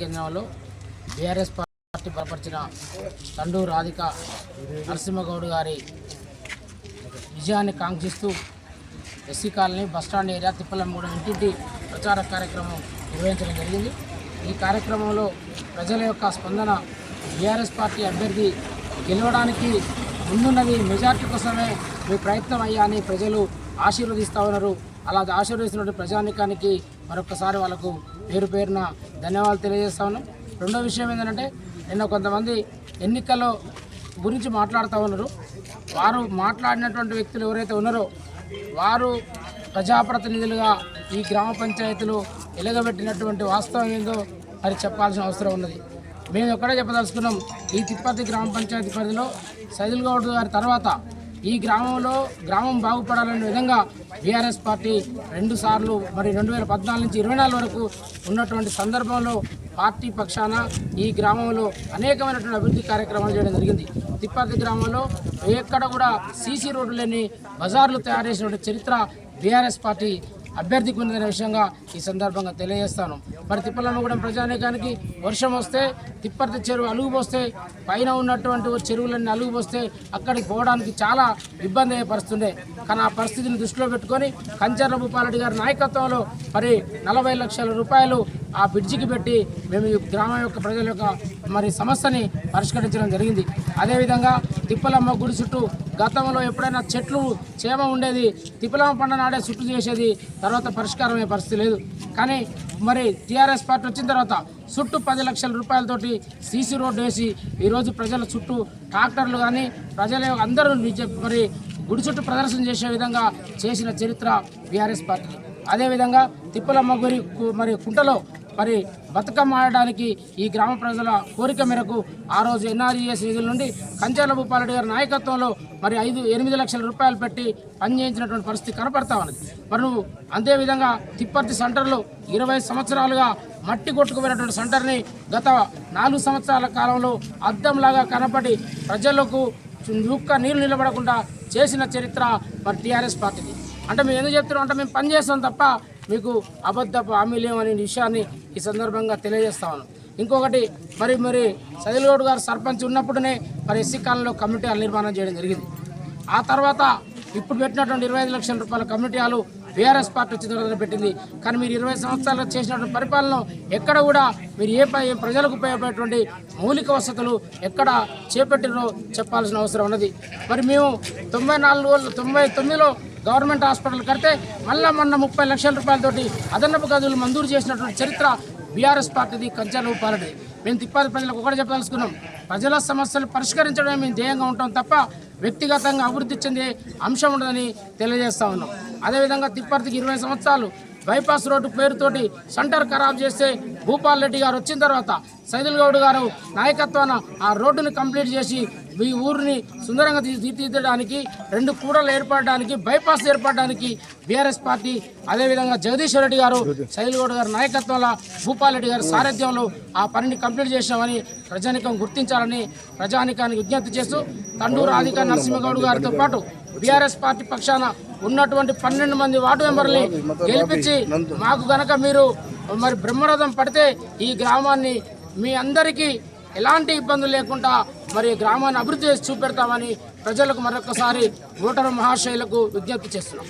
కేంద్రంలో BRS party బలపరిచిన తండు రాధిక నరసింహగౌడ్ గారి విజయాన్ని కాంక్షిస్తూ SC colony bus stand area Tippalammagudem ఇంటింటి ప్రచార కార్యక్రమం నిర్వహించడం జరిగింది. ఈ కార్యక్రమంలో ప్రజల యొక్క స్పందన బీఆర్ఎస్ పార్టీ అభ్యర్థి గెలవడానికి ముందున్నది మెజార్టీ కోసమే మీ ప్రయత్నం అయ్యా అని ప్రజలు ఆశీర్వదిస్తూ ఉన్నారు. అలా ఆశీర్వదిస్తున్న ప్రజానికానికి మరొకసారి వాళ్ళకు పేరు పేరున ధన్యవాదాలు తెలియజేస్తా ఉన్నాం రెండో విషయం ఏంటంటే నిన్న కొంతమంది ఎన్నికల్లో గురించి మాట్లాడుతూ ఉన్నారు. వారు మాట్లాడినటువంటి వ్యక్తులు ఎవరైతే ఉన్నారో వారు ప్రజాప్రతినిధులుగా ఈ గ్రామ పంచాయతీలు ఎలగబెట్టినటువంటి వాస్తవం ఏందో మరి చెప్పాల్సిన అవసరం ఉన్నది. మేము ఎక్కడే చెప్పదలుచుకున్నాం ఈ తిప్పతి గ్రామ పంచాయతీ పరిధిలో సైదుల్ గౌడ్ గారి తర్వాత ఈ గ్రామంలో గ్రామం బాగుపడాలనే విధంగా బీఆర్ఎస్ పార్టీ రెండు సార్లు మరి రెండు వేల పద్నాలుగు నుంచి ఇరవై నాలుగు వరకు ఉన్నటువంటి సందర్భంలో పార్టీ పక్షాన ఈ గ్రామంలో అనేకమైనటువంటి అభివృద్ధి కార్యక్రమాలు చేయడం జరిగింది. తిప్పర్తి గ్రామంలో ఎక్కడ కూడా సీసీ రోడ్డు లేని బజార్లు తయారు చేసినటువంటి చరిత్ర బీఆర్ఎస్ పార్టీ అభ్యర్థికి పొందిన విషయంగా ఈ సందర్భంగా తెలియజేస్తాను. మరి తిప్పలమ్మగూడెం ప్రజానీకానికి వర్షం వస్తే తిప్పర్తి చెరువు అలుగుపోస్తే పైన ఉన్నటువంటి చెరువులన్నీ అలుగుపోస్తే అక్కడికి పోవడానికి చాలా ఇబ్బంది అయ్యే పరిస్థితుండే కానీ ఆ పరిస్థితిని దృష్టిలో పెట్టుకొని కంచర్ల భూపాలరెడ్డి గారి నాయకత్వంలో మరి నలభై లక్షల రూపాయలు ఆ బ్రిడ్జికి పెట్టి మేము ఈ గ్రామం యొక్క ప్రజల యొక్క మరి సమస్యని పరిష్కరించడం జరిగింది. అదేవిధంగా తిప్పలమ్మ గుడి చుట్టూ గతంలో ఎప్పుడైనా చెట్లు చేమ ఉండేది తిపిలమ పండుగ నాడే చుట్టూ చేసేది తర్వాత పరిష్కారమయ్యే పరిస్థితి లేదు. కానీ మరి టీఆర్ఎస్ పార్టీ వచ్చిన తర్వాత చుట్టూ పది లక్షల రూపాయలతోటి సీసీ రోడ్డు వేసి ఈరోజు ప్రజల చుట్టూ ట్రాక్టర్లు కానీ ప్రజల అందరూ మరి గుడి చుట్టూ ప్రదర్శన చేసే విధంగా చేసిన చరిత్ర బీఆర్ఎస్ పార్టీ. అదేవిధంగా తిప్పలమ్మ గురి కు- మరి కుంటలో మరి బతుకమ్మ ఆడడానికి ఈ గ్రామ ప్రజల కోరిక మేరకు ఆ రోజు ఎన్ఆర్ఈఎస్ నిధుల నుండి కంచాల భూపాలరెడ్డి గారి నాయకత్వంలో మరి ఐదు ఎనిమిది లక్షల రూపాయలు పెట్టి పనిచేయించినటువంటి పరిస్థితి కనపడతా ఉన్నది. మరి నువ్వు అదేవిధంగా తిప్పర్తి సెంటర్లో ఇరవై సంవత్సరాలుగా మట్టి కొట్టుకుపోయినటువంటి సెంటర్ని గత నాలుగు సంవత్సరాల కాలంలో అద్దంలాగా కనపడి ప్రజలకు చుక్క నీరు నిలబడకుండా చేసిన చరిత్ర మరి టీఆర్ఎస్ పార్టీది. అంటే మేము ఎందుకు చెప్తున్నాం? అంటే మేము పని చేస్తాం తప్ప మీకు అబద్ధపు హామీ లేవనే విషయాన్ని ఈ సందర్భంగా తెలియజేస్తాను ఇంకొకటి మరి మరి సదిలగౌడ్ గారు సర్పంచ్ ఉన్నప్పుడునే మరి ఎస్సీ కాలంలో కమిటీ హాల్ నిర్మాణం చేయడం జరిగింది. ఆ తర్వాత ఇప్పుడు పెట్టినటువంటి ఇరవై ఐదు లక్షల రూపాయల కమిటీ హాలు బీఆర్ఎస్ పార్టీ వచ్చిన తర్వాత పెట్టింది. కానీ మీరు ఇరవై సంవత్సరాలు చేసినటువంటి పరిపాలన ఎక్కడ కూడా మీరు ఏ ప్రజలకు ఉపయోగపడేటువంటి మౌలిక వసతులు ఎక్కడ చేపట్టినో చెప్పాల్సిన అవసరం ఉన్నది. మరి మేము తొంభై నాలుగు రోజులు తొంభై తొమ్మిదిలో గవర్నమెంట్ హాస్పిటల్ కడితే మళ్ళా మొన్న ముప్పై లక్షల రూపాయలతోటి అదనపు గదులు మంజూరు చేసినటువంటి చరిత్ర బీఆర్ఎస్ పార్టీది కంచాలు పాలది మేము తిప్పాది ప్రజలకు ఒకటి చెప్పదలుచుకున్నాం. ప్రజల సమస్యలు పరిష్కరించడమే మేము ధ్యేయంగా ఉంటాం తప్ప వ్యక్తిగతంగా అభివృద్ధి చెందే అంశం ఉండదని తెలియజేస్తా ఉన్నాం. అదేవిధంగా తిప్పర్తికి ఇరవై సంవత్సరాలు బైపాస్ రోడ్డు పేరుతోటి సెంటర్ ఖరాబ్ చేస్తే భూపాల్ రెడ్డి గారు వచ్చిన తర్వాత సైదుల్ గౌడ్ గారు నాయకత్వాన ఆ రోడ్డుని కంప్లీట్ చేసి ఈ ఊరిని సుందరంగా తీర్చిదిద్దడానికి రెండు కూడలు ఏర్పడడానికి బైపాస్ ఏర్పడడానికి బీఆర్ఎస్ పార్టీ అదేవిధంగా జగదీశ్వర్ రెడ్డి గారు శైలిగౌడ్ గారి నాయకత్వంలో భూపాలరెడ్డి గారి సారథ్యంలో ఆ పనిని కంప్లీట్ చేశామని ప్రజానికం గుర్తించాలని ప్రజానికానికి విజ్ఞప్తి చేస్తూ తండూరు ఆదిక నరసింహగౌడ్ గారితో పాటు బీఆర్ఎస్ పార్టీ పక్షాన ఉన్నటువంటి పన్నెండు మంది వార్డు మెంబర్ని గెలిపించి మాకు గనక మీరు మరి బ్రహ్మరథం పడితే ఈ గ్రామాన్ని మీ అందరికీ ఎలాంటి ఇబ్బందులు లేకుండా మరి గ్రామాన్ని అభివృద్ధి చేసి చూపెడతామని ప్రజలకు మరొకసారి ఓటరు మహాశైలకు విజ్ఞప్తి చేస్తున్నాం.